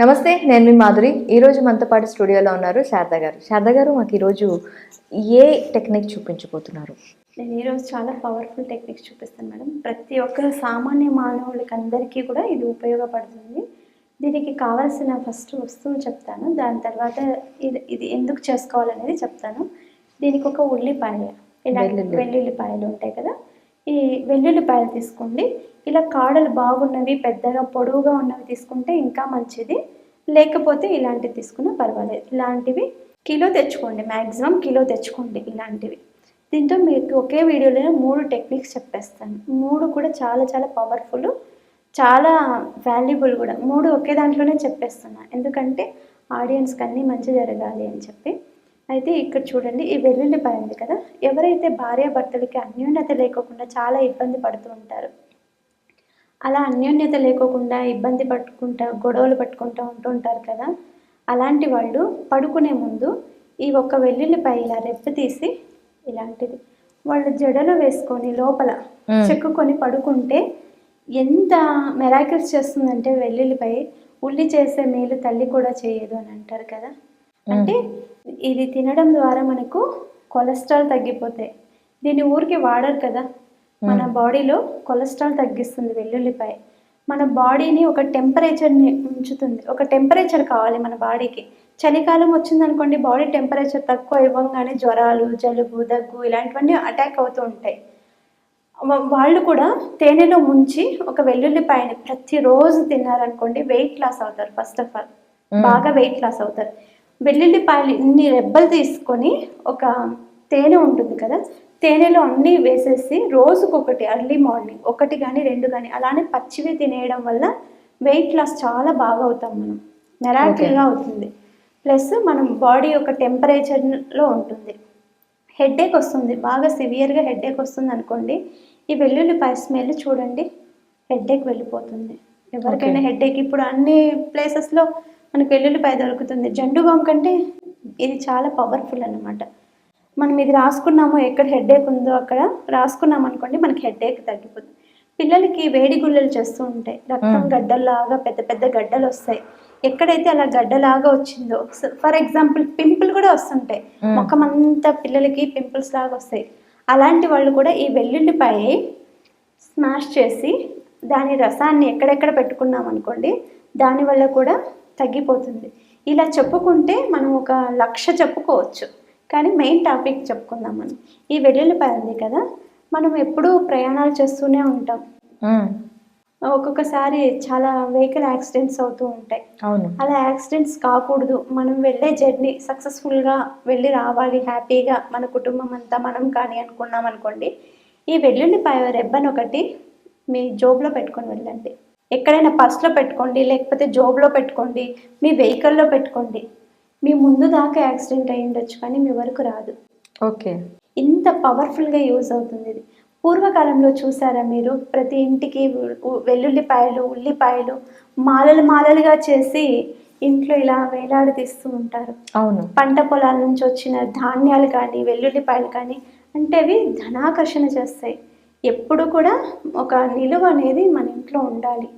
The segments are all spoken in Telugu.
నమస్తే నేను మీ మాధురి. ఈరోజు మనతో పాటు స్టూడియోలో ఉన్నారు శారద గారు. శారద గారు మాకు ఈరోజు ఏ టెక్నిక్ చూపించబోతున్నారు? నేను ఈరోజు చాలా పవర్ఫుల్ టెక్నిక్స్ చూపిస్తాను మేడం. ప్రతి ఒక్క సామాన్య మానవులకి అందరికీ కూడా ఇది ఉపయోగపడుతుంది. దీనికి కావాల్సిన ఫస్ట్ వస్తువు చెప్తాను. దాని తర్వాత ఇది ఇది ఎందుకు చేసుకోవాలనేది చెప్తాను. దీనికి ఒక ఉల్లిపాయ ఇలా వెల్లుల్లి. వెల్లుల్లిపాయలు ఉంటాయి కదా. ఈ వెల్లుల్లిపాయలు తీసుకోండి. ఇలా కాడలు బాగున్నవి పెద్దగా పొడవుగా ఉన్నవి తీసుకుంటే ఇంకా మంచిది. లేకపోతే ఇలాంటివి తీసుకున్నా పర్వాలేదు. ఇలాంటివి కిలో తెచ్చుకోండి. మ్యాక్సిమం కిలో తెచ్చుకోండి ఇలాంటివి. దీంతో మీకు ఒకే వీడియోలో మూడు టెక్నిక్స్ చెప్పేస్తాను. మూడు కూడా చాలా చాలా పవర్ఫుల్ చాలా వాల్యుబుల్ కూడా. మూడు ఒకే దాంట్లోనే చెప్పేస్తున్నా. ఎందుకంటే ఆడియన్స్కి అన్నీ మంచి జరగాలి అని చెప్పి. అయితే ఇక్కడ చూడండి ఈ వెల్లుల్లిపాయ ఉంది కదా? ఎవరైతే భార్యాభర్తలకి అన్యోన్యత లేకోకుండా చాలా ఇబ్బంది పడుతూ ఉంటారు అలా అన్యోన్యత లేకోకుండా ఇబ్బంది పట్టుకుంటా గొడవలు పట్టుకుంటూ ఉంటుంటారు కదా? అలాంటి వాళ్ళు పడుకునే ముందు ఈ ఒక్క వెల్లుల్లిపాయ ఇలా రెప్ప తీసి ఇలాంటిది వాళ్ళు జడలో వేసుకొని లోపల. చెక్కుకొని పడుకుంటే ఎంత మెరాకిల్స్ చేస్తుందంటే వెల్లుల్లిపాయ ఉల్లి చేసే మేలు తల్లి కూడా చేయదు అని అంటారు కదా? అంటే ఇది తినడం ద్వారా మనకు కొలెస్ట్రాల్ తగ్గిపోతాయి. దీన్ని ఊరికి వాడరు కదా. మన బాడీలో కొలెస్ట్రాల్ తగ్గిస్తుంది వెల్లుల్లిపాయ. మన బాడీని ఒక టెంపరేచర్ని ఉంచుతుంది. ఒక టెంపరేచర్ కావాలి మన బాడీకి. చలికాలం వచ్చిందనుకోండి బాడీ టెంపరేచర్ తక్కువ ఇవ్వగానే జ్వరాలు జలుబు దగ్గు ఇలాంటివన్నీ అటాక్ అవుతూ ఉంటాయి. వాళ్ళు కూడా తేనెలో ముంచి ఒక వెల్లుల్లిపాయని ప్రతిరోజు తిన్నారనుకోండి వెయిట్ లాస్ అవుతారు ఫస్ట్ ఆఫ్ ఆల్. బాగా వెయిట్ లాస్ అవుతారు. వెల్లుల్లిపాయలు ఇన్ని రెబ్బలు తీసుకొని ఒక తేనె ఉంటుంది కదా తేనెలో అన్నీ వేసేసి రోజుకొకటి ఎర్లీ మార్నింగ్ ఒకటి కానీ రెండు కానీ అలానే పచ్చివి తినేయడం వల్ల వెయిట్ లాస్ చాలా బాగా అవుతాం మనం. మెరాకిల్గా అవుతుంది. ప్లస్ మనం బాడీ యొక్క టెంపరేచర్లో ఉంటుంది. హెడేక్ వస్తుంది. బాగా సివియర్గా హెడేక్ వస్తుంది అనుకోండి ఈ వెల్లుల్లిపాయ స్మెల్ చూడండి హెడేక్ వెళ్ళిపోతుంది. ఎవరికైనా హెడేక్ ఇప్పుడు అన్ని ప్లేసెస్లో మనకు వెల్లుల్లిపాయ దొరుకుతుంది. జండు బామ్ కంటే ఇది చాలా పవర్ఫుల్ అన్నమాట. మనం ఇది రాసుకున్నామో ఎక్కడ హెడేక్ ఉందో అక్కడ రాసుకున్నాం అనుకోండి మనకి హెడేక్ తగ్గిపోతుంది. పిల్లలకి వేడి గుల్లలు చేస్తూ ఉంటాయి. రక్తం గడ్డల్లాగా పెద్ద పెద్ద గడ్డలు వస్తాయి. ఎక్కడైతే అలా గడ్డలాగా వచ్చిందో ఫర్ ఎగ్జాంపుల్ పింపుల్ కూడా వస్తుంటాయి. ముఖం అంతా పిల్లలకి పింపుల్స్ లాగా వస్తాయి. అలాంటి వాళ్ళు కూడా ఈ వెల్లుల్లిపాయ స్మాష్ చేసి దాని రసాన్ని ఎక్కడెక్కడ పెట్టుకున్నాం అనుకోండి దానివల్ల కూడా తగ్గిపోతుంది. ఇలా చెప్పుకుంటే మనం ఒక లక్ష చెప్పుకోవచ్చు. కానీ మెయిన్ టాపిక్ చెప్పుకుందాం మనం. ఈ వెల్లుల్లిపాయ ఉంది కదా మనం ఎప్పుడూ ప్రయాణాలు చేస్తూనే ఉంటాం. ఒక్కొక్కసారి చాలా వెహికల్ యాక్సిడెంట్స్ అవుతూ ఉంటాయి. అవును. అలా యాక్సిడెంట్స్ కాకూడదు. మనం వెళ్ళే జర్నీ సక్సెస్ఫుల్గా వెళ్ళి రావాలి హ్యాపీగా మన కుటుంబం అంతా మనం కానీ అనుకున్నాం అనుకోండి ఈ వెల్లుల్లిపాయ రెబ్బన్ ఒకటి మీ జోబులో పెట్టుకొని వెళ్ళండి. ఎక్కడైనా పర్స్లో పెట్టుకోండి లేకపోతే జోబులో పెట్టుకోండి మీ వెహికల్లో పెట్టుకోండి. మీ ముందు దాకా యాక్సిడెంట్ అయి ఉండొచ్చు కానీ మీ వరకు రాదు. ఓకే. ఇంత పవర్ఫుల్గా యూజ్ అవుతుంది ఇది. పూర్వకాలంలో చూసారా మీరు? ప్రతి ఇంటికి వెల్లుల్లిపాయలు ఉల్లిపాయలు మాలలు మాలలుగా చేసి ఇంట్లో ఇలా వేలాడదీస్తూ ఉంటారు. అవును. పంట పొలాల నుంచి వచ్చిన ధాన్యాలు కానీ వెల్లుల్లిపాయలు కానీ అంటే అవి ధనాకర్షణ చేస్తాయి. ఎప్పుడు కూడా ఒక నిలువ అనేది మన ఇంట్లో ఉండాలి.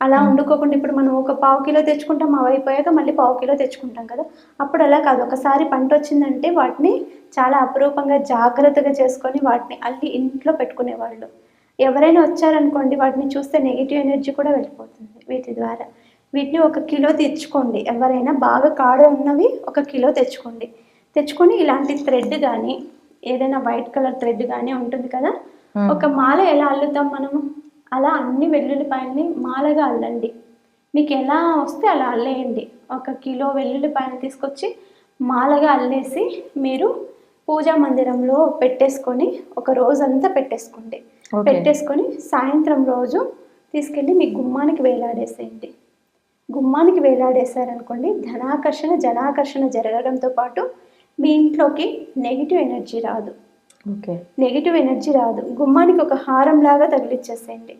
అలా వండుకోకుండా ఇప్పుడు మనం ఒక పావు కిలో తెచ్చుకుంటాం అవి అయిపోయాక మళ్ళీ పావు కిలో తెచ్చుకుంటాం కదా. అప్పుడు అలా కాదు. ఒకసారి పంట వచ్చిందంటే వాటిని చాలా అపురూపంగా జాగ్రత్తగా చేసుకొని వాటిని అల్లి ఇంట్లో పెట్టుకునేవాళ్ళు. ఎవరైనా వచ్చారనుకోండి వాటిని చూస్తే నెగిటివ్ ఎనర్జీ కూడా వెళ్ళిపోతుంది వీటి ద్వారా. వీటిని ఒక కిలో తెచ్చుకోండి. ఎవరైనా బాగా కాడ ఉన్నవి ఒక కిలో తెచ్చుకోండి. తెచ్చుకొని ఇలాంటి థ్రెడ్ కానీ ఏదైనా వైట్ కలర్ థ్రెడ్ కానీ ఉంటుంది కదా. ఒక మాల ఎలా అల్లుతాం మనము అలా అన్ని వెల్లుల్లిపాయల్ని మాలగా అల్లండి. మీకు ఎలా వస్తే అలా అల్లేయండి. ఒక కిలో వెల్లుల్లిపాయలు తీసుకొచ్చి మాలగా అల్లేసి మీరు పూజా మందిరంలో పెట్టేసుకొని ఒక రోజంతా పెట్టేసుకోండి. పెట్టేసుకొని సాయంత్రం రోజు తీసుకెళ్ళి మీ గుమ్మానికి వేలాడేసేయండి. గుమ్మానికి వేలాడేశారనుకోండి ధనాకర్షణ జనాకర్షణ జరగడంతో పాటు మీ ఇంట్లోకి నెగిటివ్ ఎనర్జీ రాదు. నెగిటివ్ ఎనర్జీ రాదు. గుమ్మానికి ఒక హారం లాగా తగిలిచ్చేసేయండి.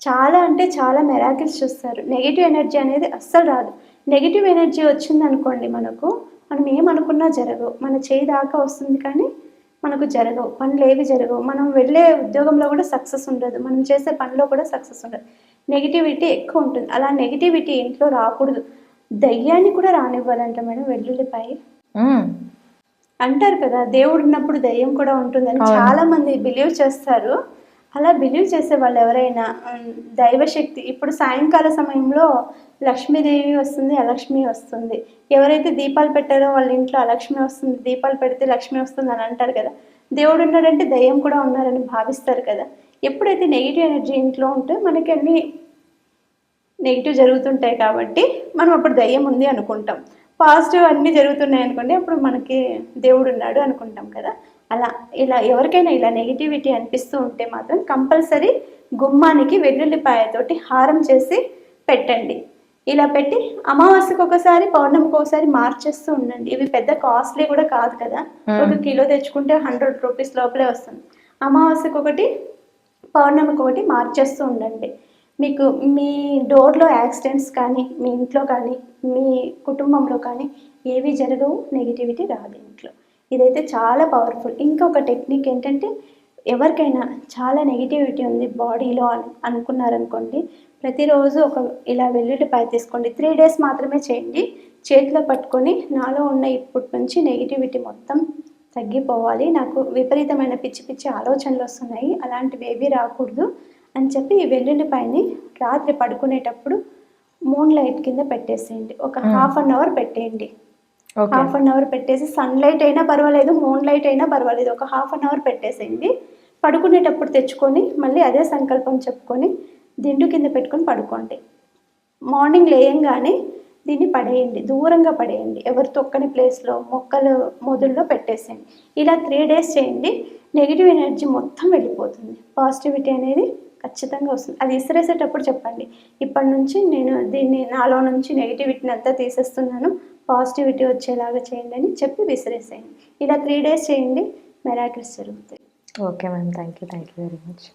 చాలా అంటే చాలా మెరాకిల్స్ చూస్తారు. నెగిటివ్ ఎనర్జీ అనేది అస్సలు రాదు. నెగిటివ్ ఎనర్జీ వచ్చిందనుకోండి మనకు మనం ఏమనుకున్నా జరగవు. మన చేయి దాకా వస్తుంది కానీ మనకు జరగవు. పనులు ఏవి జరగవు. మనం వెళ్ళే ఉద్యోగంలో కూడా సక్సెస్ ఉండదు. మనం చేసే పనిలో కూడా సక్సెస్ ఉండదు. నెగిటివిటీ ఎక్కువ ఉంటుంది. అలా నెగిటివిటీ ఇంట్లో రాకూడదు. దయ్యాన్ని కూడా రానివ్వాలంట మేడం వెల్లుల్లిపాయ. అంటారు కదా దేవుడు ఉన్నప్పుడు దయ్యం కూడా ఉంటుందని. చాలా మంది బిలీవ్ చేస్తారు. అలా బిలీవ్ చేసే వాళ్ళు ఎవరైనా దైవశక్తి ఇప్పుడు సాయంకాల సమయంలో లక్ష్మీదేవి వస్తుంది అలక్ష్మి వస్తుంది. ఎవరైతే దీపాలు పెట్టారో వాళ్ళ ఇంట్లో అలక్ష్మి వస్తుంది దీపాలు పెడితే లక్ష్మి వస్తుంది అని అంటారు కదా. దేవుడు ఉన్నాడంటే దయ్యం కూడా ఉన్నారని భావిస్తారు కదా. ఎప్పుడైతే నెగిటివ్ ఎనర్జీ ఇంట్లో ఉంటే మనకి అన్ని నెగిటివ్ జరుగుతుంటాయి కాబట్టి మనం అప్పుడు దయ్యం ఉంది అనుకుంటాం. పాజిటివ్ అన్నీ జరుగుతున్నాయి అనుకోండి అప్పుడు మనకి దేవుడు ఉన్నాడు అనుకుంటాం కదా. అలా ఇలా ఎవరికైనా ఇలా నెగిటివిటీ అనిపిస్తూ ఉంటే మాత్రం కంపల్సరీ గుమ్మానికి వెల్లుల్లిపాయతోటి హారం చేసి పెట్టండి. ఇలా పెట్టి అమావాస్యకు ఒకసారి పౌర్ణమికి ఒకసారి మార్చేస్తూ ఉండండి. ఇవి పెద్ద కాస్ట్లీ కూడా కాదు కదా. ఒక కిలో తెచ్చుకుంటే హండ్రెడ్ రూపీస్ లోపలే వస్తుంది. అమావాస్యకు ఒకటి పౌర్ణమికి ఒకటి మార్చేస్తూ ఉండండి. మీకు మీ డోర్లో యాక్సిడెంట్స్ కానీ మీ ఇంట్లో కానీ మీ కుటుంబంలో కానీ ఏవి జరగవు నెగిటివిటీ రాదు ఇంట్లో. ఇదైతే చాలా పవర్ఫుల్. ఇంకొక టెక్నిక్ ఏంటంటే ఎవరికైనా చాలా నెగిటివిటీ ఉంది బాడీలో అని అనుకున్నారనుకోండి ప్రతిరోజు ఒక ఇలా వెల్లుల్లిపాయ తీసుకోండి త్రీ డేస్ మాత్రమే చేయండి. చేతిలో పట్టుకొని నాలో ఉన్న ఇప్పటి నుంచి నెగిటివిటీ మొత్తం తగ్గిపోవాలి. నాకు విపరీతమైన పిచ్చి పిచ్చి ఆలోచనలు వస్తున్నాయి. అలాంటివి ఏవి రాకూడదు. అని చెప్పి ఈ వెల్లుల్లిపాయని రాత్రి పడుకునేటప్పుడు మూన్ లైట్ కింద పెట్టేసేయండి. ఒక హాఫ్ అన్ అవర్ పెట్టేయండి. హాఫ్ అన్ అవర్ పెట్టేసి సన్ లైట్ అయినా పర్వాలేదు మూన్ లైట్ అయినా పర్వాలేదు. ఒక హాఫ్ అన్ అవర్ పెట్టేసేయండి. పడుకునేటప్పుడు తెచ్చుకొని మళ్ళీ అదే సంకల్పం చెప్పుకొని దిండు కింద పెట్టుకొని పడుకోండి. మార్నింగ్ లేయంగానే దీన్ని పడేయండి. దూరంగా పడేయండి. ఎవరు తొక్కని ప్లేస్లో మొక్కలు మొదల్లో పెట్టేసేయండి. ఇలా త్రీ డేస్ చేయండి. నెగిటివ్ ఎనర్జీ మొత్తం వెళ్ళిపోతుంది. పాజిటివిటీ అనేది ఖచ్చితంగా వస్తుంది. అది ఇసిరేసేటప్పుడు చెప్పండి. ఇప్పటి నుంచి నేను దీన్ని నాలో నుంచి నెగిటివిటీని అంతా తీసేస్తున్నాను. పాజిటివిటీ వచ్చేలాగా చేయండి అని చెప్పి విసిరేసేయండి. ఇలా త్రీ డేస్ చేయండి. మెరాకిల్స్ జరుగుతాయి. Okay ma'am. Thank you thank you very much.